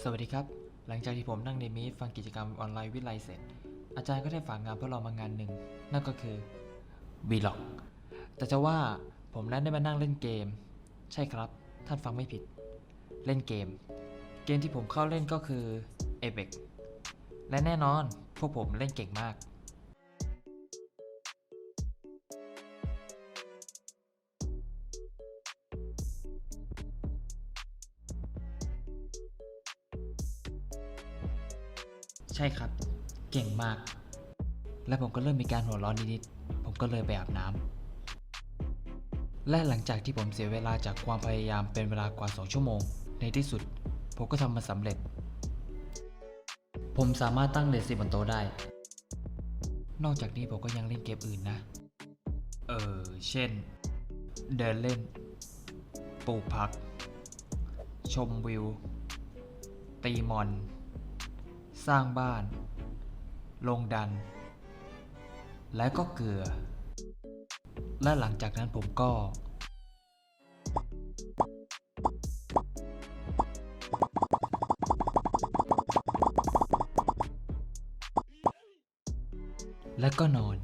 สวัสดีครับ หลังจากที่ผมนั่งในมีตฟังกิจกรรมออนไลน์วิไลเสร็จ อาจารย์ก็ได้ฝากงานพวกเรามางานหนึ่ง นั่นก็คือวีล็อกแต่จะว่าผมนั้นได้มานั่งเล่นเกม ใช่ครับ ท่านฟังไม่ผิด เล่นเกม เกมที่ผมเข้าเล่นก็คือ Apex และแน่นอนพวกผมเล่นเก่งมาก ใช่ครับ เก่งมาก และผมก็เริ่มมีการหัวร้อนนิดๆผมก็เลยไปอาบน้ำและหลังจากที่ผมเสียเวลาจากความพยายามเป็นเวลากว่า 2 ชั่วโมง ในที่สุด ผมก็ทำมันสำเร็จ ผมสามารถตั้งเลนส์บนโต๊ะได้ นอกจากนี้ผมก็ยังเล่นเกมอื่นนะ เออ เช่น เดินเล่น ปลูกผัก ชมวิว ตีมอน สร้างบ้าน ลงดัน และก็เกลือ และหลังจากนั้นผมก็ และก็นอน